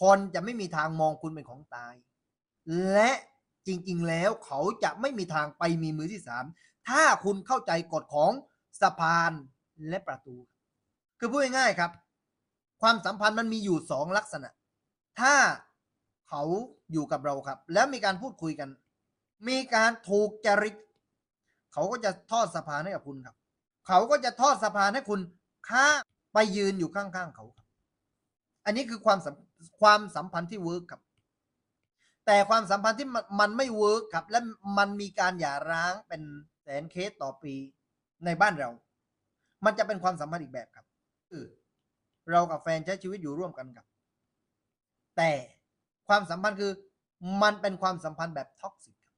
คนจะไม่มีทางมองคุณเป็นของตาย และจริง ๆ แล้วเขาจะไม่มีทางไปมีมือที่สามถ้าคุณเข้าใจกฎของสะพานและประตู คือพูดง่ายๆครับ ความสัมพันธ์มันมีอยู่สองลักษณะ ถ้าเขาอยู่กับเราครับ แล้วมีการพูดคุยกัน มีการถูกจริตเขาก็จะทอดสะพานให้กับคุณครับ เขาก็จะทอดสะพานให้คุณข้าไปยืนอยู่ข้างๆเขาครับ อันนี้คือความสัม ความสัมพันธ์ที่เวิร์กครับ แต่ความสัมพันธ์ที่มันไม่เวิร์กครับ และมันมีการหย่าร้างเป็นแสนเคสต่อปีในบ้านเรา มันจะเป็นความสัมพันธ์อีกแบบครับคือเรากับแฟนใช้ชีวิตอยู่ร่วมกันครับ แต่ความสัมพันธ์คือมันเป็นความสัมพันธ์แบบท็อกซิกครับ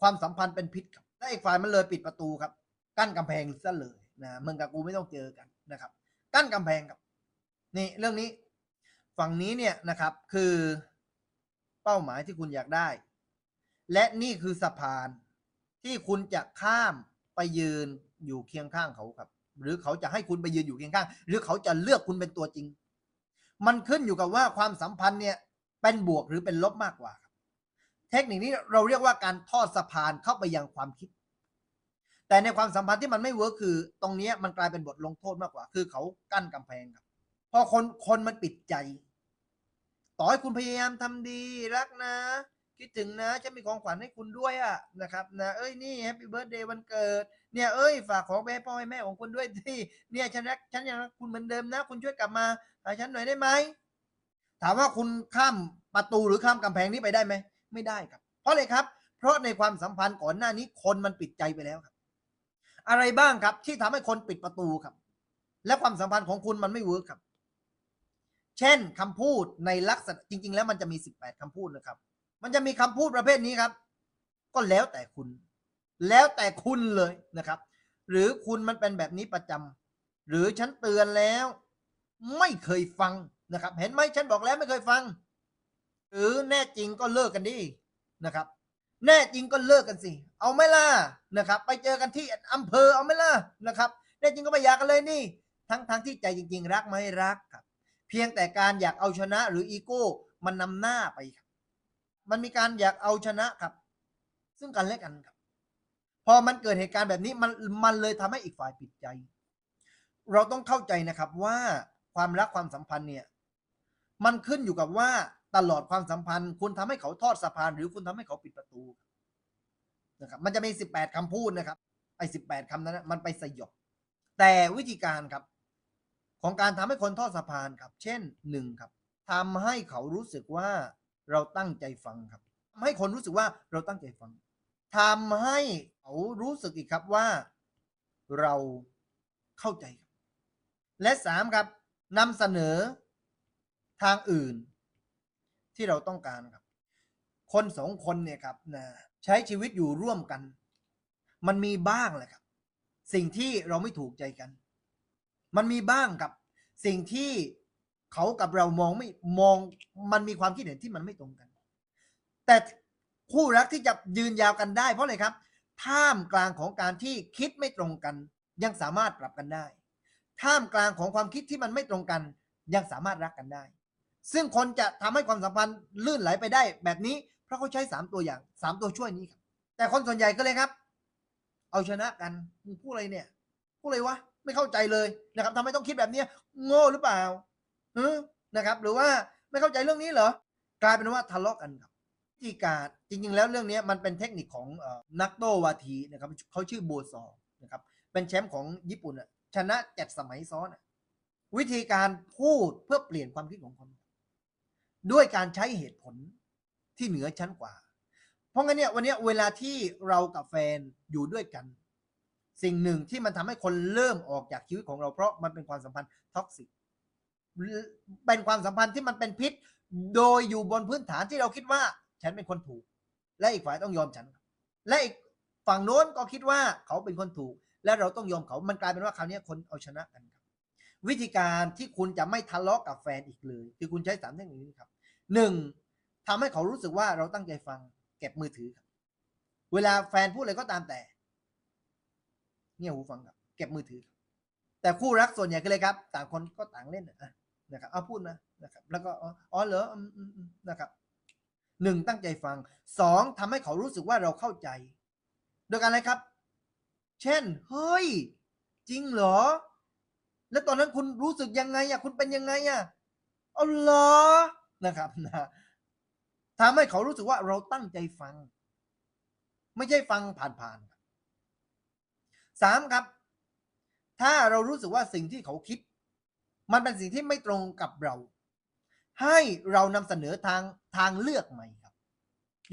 ความสัมพันธ์เป็นพิษครับและอีกฝ่ายมันเลยปิดประตูครับ กั้นกำแพงซะเลยนะมึงกับกูไม่ต้องเจอกันนะครับ กั้นกำแพงครับ นี่เรื่องนี้ ฝั่งนี้เนี่ยนะครับคือเป้าหมายที่คุณอยากได้ และนี่คือสะพานที่คุณจะข้ามไปยืนอยู่เคียงข้างเขาครับ หรือเขาจะให้คุณไปยืนอยู่เคียงข้าง หรือเขาจะเลือกคุณเป็นตัวจริง มันขึ้นอยู่กับว่าความสัมพันธ์เนี่ยเป็นบวกหรือเป็นลบมากกว่า เทคนิคนี้เราเรียกว่าการทอดสะพานเข้าไปยังความคิด แต่ในความสัมพันธ์ที่มันไม่เวิร์คคือ ตรงนี้มันกลายเป็นบทลงโทษมากกว่า คือเขากั้นกำแพงครับ พอคนคนมันปิดใจ ต่อให้คุณพยายามทำดีรักนะ คิดถึงนะจะมีของขวัญให้คุณด้วยอะนะครับนะเอ้ยนี่แฮปปี้เบิร์ดเดย์วันเกิดเนี่ยเอ้ยฝากของไปให้พ่อให้แม่ของคุณด้วยที่เนี่ยฉันรักฉันยังรักคุณเหมือนเดิมนะ คุณช่วยกลับมาหาฉันหน่อยได้ไหมถามว่าคุณข้ามประตูหรือข้ามกำแพงนี้ไปได้ไหมไม่ได้ครับ เพราะอะไรครับ เพราะในความสัมพันธ์ก่อนหน้านี้คนมันปิดใจไปแล้วครับ อะไรบ้างครับที่ทำให้คนปิดประตูครับ และความสัมพันธ์ของคุณมันไม่เวิร์คครับ เช่นคำพูดในลักษณะจริง ๆ แล้วมันจะมี 18คำพูดนะครับ มันจะมีคำพูดประเภทนี้ครับ ก็แล้วแต่คุณ แล้วแต่คุณเลยนะครับ หรือคุณมันเป็นแบบนี้ประจำหรือฉันเตือนแล้ว ไม่เคยฟังนะครับ เห็นไหมฉันบอกแล้วไม่เคยฟัง หรือแน่จริงก็เลิกกันดินะครับ แน่จริงก็เลิกกันสิ เอาไม่ล่ะนะครับ ไปเจอกันที่อำเภอเอาไม่ล่ะนะครับ แน่จริงก็ไม่อยากกันเลยนี่ ทั้งทั้งที่ใจจริง ๆ รักไม่รักครับ เพียงแต่การอยากเอาชนะหรืออีโก้มันนำหน้าไปครับ มันมีการอยากเอาชนะครับ ซึ่งกันและกันครับ พอมันเกิดเหตุการณ์แบบนี้มันมันเลยทำให้อีกฝ่ายปิดใจ เราต้องเข้าใจนะครับว่าความรักความสัมพันธ์เนี่ย มันขึ้นอยู่กับว่าตลอดความสัมพันธ์ คุณทำให้เขาทอดสะพาน หรือคุณทำให้เขาปิดประตูนะครับมันจะมีสิบแปดคำพูดนะครับไอ้สิบแปดคำนั้นนะมันไปสยบแต่วิธีการครับ ของการทำให้คนทอดสะพานครับ เช่นหนึ่งครับทำให้เขารู้สึกว่าเราตั้งใจฟังครับทำให้คนรู้สึกว่าเราตั้งใจฟังทำให้เขารู้สึกอีกครับว่าเราเข้าใจครับ และสามครับนำเสนอทางอื่นที่เราต้องการครับ คนสองคนเนี่ยครับนะใช้ชีวิตอยู่ร่วมกัน มันมีบ้างแหละครับ สิ่งที่เราไม่ถูกใจกัน มันมีบ้างครับสิ่งที่เขากับเรามองไม่มองมันมีความคิดเห็นที่มันไม่ตรงกัน แต่คู่รักที่จะยืนยาวกันได้ เพราะอะไรครับ ท่ามกลางของการที่คิดไม่ตรงกัน ยังสามารถปรับกันได้ ท่ามกลางของความคิดที่มันไม่ตรงกัน ยังสามารถรักกันได้ ซึ่งคนจะทำให้ความสัมพันธ์ลื่นไหลไปได้ แบบนี้เพราะเขาใช้สามตัวอย่างสามตัวช่วยนี้ครับแต่คนส่วนใหญ่ก็เลยครับ เอาชนะกันพูดอะไรเนี่ยพูดอะไรวะ ไม่เข้าใจเลยนะครับทำไมต้องคิดแบบนี้โง่หรือเปล่าเออนะครับ หรือว่าไม่เข้าใจเรื่องนี้เหรอกลายเป็นว่าทะเลาะกันครับวิธีการจริง ๆ แล้วเรื่องนี้มันเป็นเทคนิคของออนักโตวาทีนะครับเขาชื่อโบซอนะครับเป็นแชมป์ของญี่ปุ่นชนะเจ็ดสมัยซ้อนวิธีการพูดเพื่อเปลี่ยนความคิดของคน ด้วยการใช้เหตุผลที่เหนือชั้นกว่า เพราะงั้นเนี่ยวันนี้เวลาที่เรากับแฟนอยู่ด้วยกัน สิ่งหนึ่งที่มันทำให้คนเริ่มออกจากชีวิตของเราเพราะมันเป็นความสัมพันธ์ท็อกซิกเป็นความสัมพันธ์ที่มันเป็นพิษ โดยอยู่บนพื้นฐานที่เราคิดว่า ฉันเป็นคนถูก และอีกฝ่ายต้องยอมฉัน และอีกฝั่งโน้นก็คิดว่าเขาเป็นคนถูก และเราต้องยอมเขา มันกลายเป็นว่าคราวนี้คนเอาชนะกันครับ วิธีการที่คุณจะไม่ทะเลาะกับแฟนอีกเลย คือคุณใช้สามเทคนิคนี้ครับหนึ่งทำให้เขารู้สึกว่าเราตั้งใจฟัง เก็บมือถือครับ เวลาแฟนพูดอะไรก็ตามแต่ เงี่ยหูฟังครับ เก็บมือถือ แต่คู่รักส่วนใหญ่ก็เลยครับ ต่างคนก็ต่างเล่นนะครับเอาพูดนะนะครับ แล้วก็อ๋อเหรอนะครับหนึ่งตั้งใจฟังสองทำให้เขารู้สึกว่าเราเข้าใจ โดยการอะไรครับ เช่น เฮ้ย จริงเหรอ แล้วตอนนั้นคุณรู้สึกยังไงอะคุณเป็นยังไงอะเอาเหรอนะครับนะทำให้เขารู้สึกว่าเราตั้งใจฟัง ไม่ใช่ฟังผ่านๆ สามครับ ถ้าเรารู้สึกว่าสิ่งที่เขาคิด มันเป็นสิ่งที่ไม่ตรงกับเรา ให้เรานำเสนอทางทางเลือกใหม่ครับ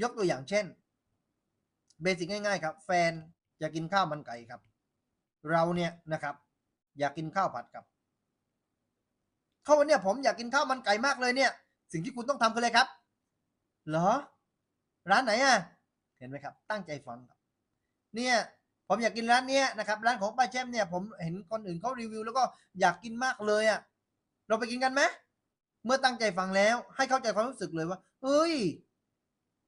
ยกตัวอย่างเช่น เบสิกง่าย ๆ ครับ แฟนอยากกินข้าวมันไก่ครับ เราเนี่ยนะครับ อยากกินข้าวผัดครับเขาวันเนี้ยผมอยากกินข้าวมันไก่มากเลยเนี่ย สิ่งที่คุณต้องทำคืออะไรครับ เหรอ ร้านไหนอะเห็นไหมครับ ตั้งใจฟังครับ เนี่ย ผมอยากกินร้านเนี้ยนะครับร้านของป้าแช่มเนี่ยผมเห็นคนอื่นเขารีวิว แล้วก็อยากกินมากเลยอะเราไปกินกันไหมเมื่อตั้งใจฟังแล้ว ให้เข้าใจความรู้สึกเลยว่าเอ้ย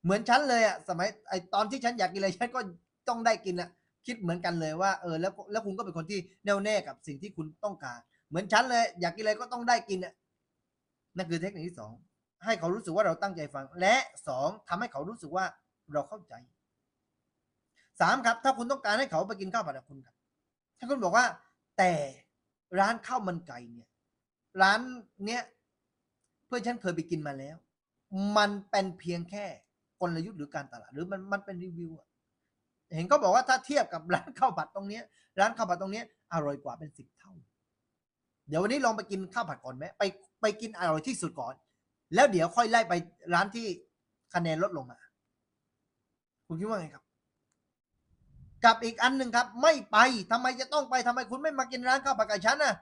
เหมือนฉันเลยอะสมัยไอตอนที่ฉันอยากกินอะไรฉันก็ต้องได้กินอะคิดเหมือนกันเลยว่าเออแล้วแล้วคุณก็เป็นคนที่แน่วแน่กับสิ่งที่คุณต้องการ เหมือนฉันเลย อยากกินอะไรก็ต้องได้กินอะนั่นคือเทคนิคที่สองให้เขารู้สึกว่าเราตั้งใจฟัง และสองทำให้เขารู้สึกว่าเราเข้าใจ สามครับ ถ้าคุณต้องการให้เขาไปกินข้าวผัดกับคุณครับ ถ้าคุณบอกว่า แต่ร้านข้าวมันไก่เนี่ย ร้านเนี้ยเพื่อนฉันเคยไปกินมาแล้ว มันเป็นเพียงแค่กลยุทธ์หรือการตลาด หรือมันมันเป็นรีวิวเห็นเขาบอกว่าถ้าเทียบกับร้านข้าวผัดตรงเนี้ย ร้านข้าวผัดตรงเนี้ยอร่อยกว่าเป็นสิบเท่า เดี๋ยววันนี้ลองไปกินข้าวผัดก่อนไหมไปไปกินอร่อยที่สุดก่อน แล้วเดี๋ยวค่อยไล่ไปร้านที่คะแนนลดลงมา คุณคิดว่าไงครับ กับอีกอันหนึ่งครับ ไม่ไปทำไมจะต้องไปทำไมคุณไม่มากินร้านข้าวผัดกับฉันน่ะ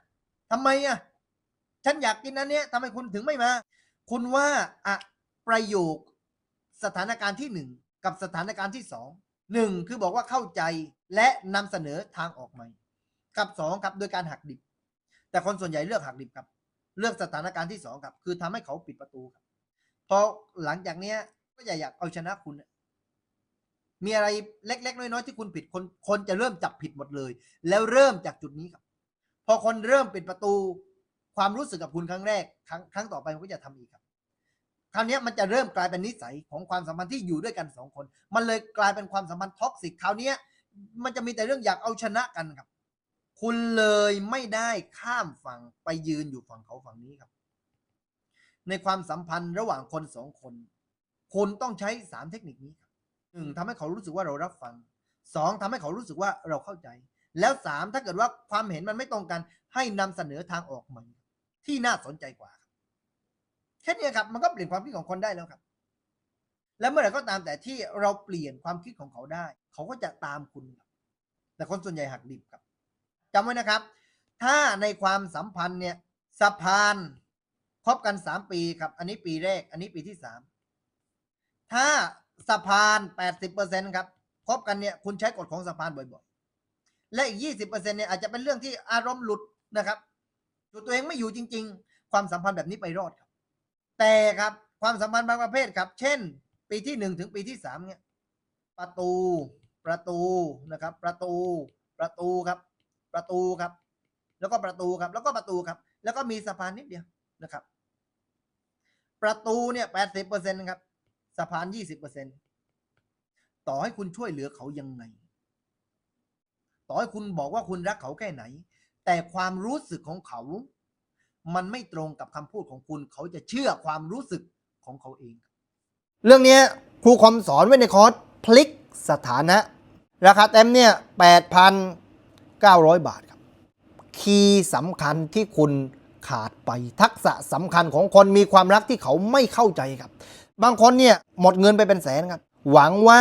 ทำไมอะฉันอยากกินอันเนี้ยทำไมคุณถึงไม่มา คุณว่าอะประโยคสถานการณ์ที่หนึ่งกับสถานการณ์ที่สองหนึ่งคือบอกว่าเข้าใจและนำเสนอทางออกใหม่ กับสองครับโดยการหักดิบ แต่คนส่วนใหญ่เลือกหักดิบครับ เลือกสถานการณ์ที่สองครับ คือทำให้เขาปิดประตูครับพอหลังจากเนี้ยก็อย่าอยากเอาชนะคุณ มีอะไรเล็ก ๆ น้อยๆที่คุณผิดคนคนจะเริ่มจับผิดหมดเลย แล้วเริ่มจากจุดนี้ครับ พอคนเริ่มปิดประตูความรู้สึกกับคุณครั้งแรก ครั้งครั้งต่อไปมันก็จะทำอีกครับ คราวนี้มันจะเริ่มกลายเป็นนิสัยของความสัมพันธ์ที่อยู่ด้วยกันสองคน มันเลยกลายเป็นความสัมพันธ์ท็อกซิกคราวนี้มันจะมีแต่เรื่องอยากเอาชนะกันครับ คุณเลยไม่ได้ข้ามฝั่งไปยืนอยู่ฝั่งเขาฝั่งนี้ครับ ในความสัมพันธ์ระหว่างคนสองคน คุณต้องใช้สามเทคนิคนี้ครับ หนึ่งทำให้เขารู้สึกว่าเรารับฟังสองทำให้เขารู้สึกว่าเราเข้าใจ แล้วสามถ้าเกิดว่าความเห็นมันไม่ตรงกัน ให้นำเสนอทางออกใหม่ที่น่าสนใจกว่าแค่นี้ครับ มันก็เปลี่ยนความคิดของคนได้แล้วครับ และเมื่อไหร่ก็ตามแต่ที่เราเปลี่ยนความคิดของเขาได้ เขาก็จะตามคุณครับแต่คนส่วนใหญ่หักดิบครับจำไว้นะครับ ถ้าในความสัมพันธ์เนี่ยสะพานคบกันสามปีครับ อันนี้ปีแรก อันนี้ปีที่สามถ้า สะพานแปดสิบเปอร์เซ็นครับคบกันเนี่ยคุณใช้กฎของสะพานบ่อยๆ และอีกยี่สิบเปอร์เซ็นเนี่ยอาจจะเป็นเรื่องที่อารมณ์หลุดนะครับจุดตัวเองไม่อยู่จริง ๆ ความสัมพันธ์แบบนี้ไปรอดครับ แต่ครับความสัมพันธ์บางประเภทครับ เช่น ปีที่หนึ่งถึงปีที่สามเนี่ยประตูประตูนะครับ ประตูประตูครับ ประตูครับ แล้วก็ประตูครับ แล้วก็ประตูครับ แล้วก็มีสะพานนิดเดียวนะครับ ประตูเนี่ยแปดสิบเปอร์เซ็นต์ครับ สะพานยี่สิบเปอร์เซ็นต่อให้คุณช่วยเหลือเขายังไง ต่อให้คุณบอกว่าคุณรักเขาแค่ไหน แต่ความรู้สึกของเขา มันไม่ตรงกับคำพูดของคุณ เขาจะเชื่อความรู้สึกของเขาเอง เรื่องนี้ครูคอมสอนไว้ในคอร์สพลิกสถานะ ราคาเต็มเนี่ย8,900 บาทครับ คีย์สำคัญที่คุณขาดไปทักษะสำคัญของคนมีความรักที่เขาไม่เข้าใจครับ บางคนเนี่ยหมดเงินไปเป็นแสนครับ หวังว่า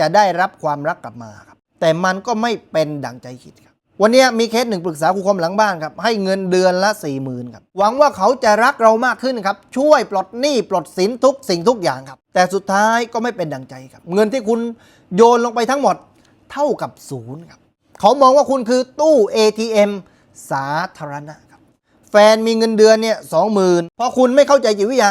จะได้รับความรักกลับมาครับ แต่มันก็ไม่เป็นดังใจคิดครับ วันนี้มีเคสหนึ่งปรึกษาครูคมหลังบ้านครับ ให้เงินเดือนละ4ี่หมื่นครับ หวังว่าเขาจะรักเรามากขึ้นครับ ช่วยปลดหนี้ปลดสินทุกสิ่งทุกอย่างครับ แต่สุดท้ายก็ไม่เป็นดังใจครับ เงินที่คุณโยนลงไปทั้งหมดเท่ากับศูนย์ครับ เขามองว่าคุณคือตู้ ATM สาธารณะครับ แฟนมีเงินเดือนเนี่ยสองหมื่นพอคุณไม่เข้าใจจิตวิทยา